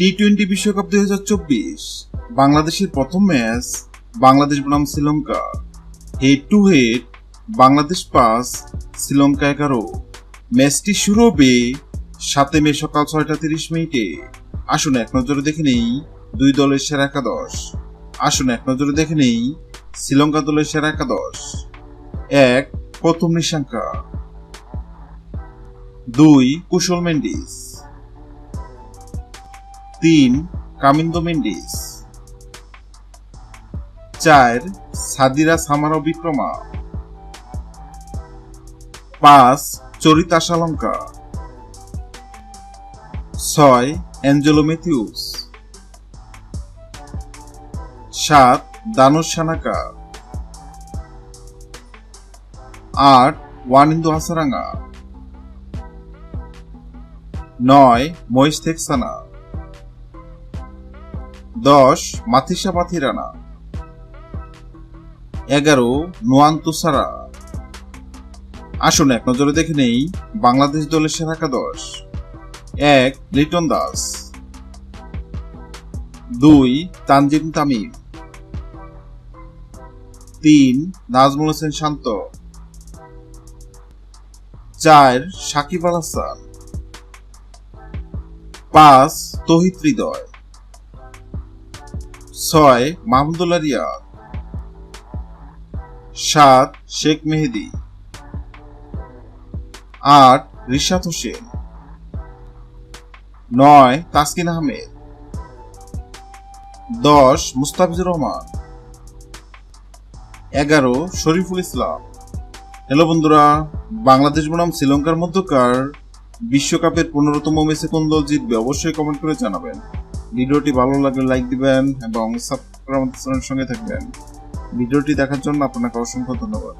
T twenty বিশ্বকাপ দুই হাজার চব্বিশ। বাংলাদেশের প্রথম ম্যাচ বাংলাদেশ বনাম Sri Lanka. Head to head Bangladesh পাঁচ শ্রীলঙ্কা এগারো। ম্যাচটি শুরু হবে সাতে মে সকাল ছয়টা তিরিশ মিনিটে। আসুন এক নজরে দেখে নেই দুই দলের সেরা একাদশ। আসুন এক নজরে দেখে নেই শ্রীলঙ্কা দলের সেরা একাদশ। এক, প্রথম নিশাঙ্কা। দুই, কুশল মেন্ডিস। তিন কামিন্দো মেন্ডিস চার, সাদিরা সামার বিক্রমা পাঁচ চরিতা শালঙ্কা ছয় অ্যাঞ্জেলো মেথিউস সাত দানুশ সানাকা আট ওয়ানিন্দু হাসারাঙ্গা নয় মহেশ থেকসানা দশ মাথিসা মাথিরানা। এগারো নোয়ান তুসারা আসুন এক নজরে দেখে নেই বাংলাদেশ দলের সেরা একাদশ। এক, লিটন দাস। দুই তানজিম তামিম। তিন, নাজমুল হোসেন শান্ত। চার, সাকিব আল হাসান। পাঁচ, তহিদ হৃদয়। ছয় মাহমুদুল্লাহ রিয়াদ। সাত শেখ মেহেদি। আট রিশাদ হোসেন। নয় তাসকিন আহমেদ। দশ মুস্তাফিজুর রহমান। এগারো শরীফুল ইসলাম। হ্যালো বন্ধুরা, বাংলাদেশ বনাম শ্রীলঙ্কার মধ্যকার বিশ্বকাপের পনেরোতম ম্যাচে কোন দল জিতবে অবশ্যই কমেন্ট করে জানাবেন। ভিডিওটি ভালো লাগলে লাইক দিবেন এবং সাবস্ক্রাইব সঙ্গে থাকবেন। ভিডিওটি দেখার জন্য আপনাকে অসংখ্য ধন্যবাদ।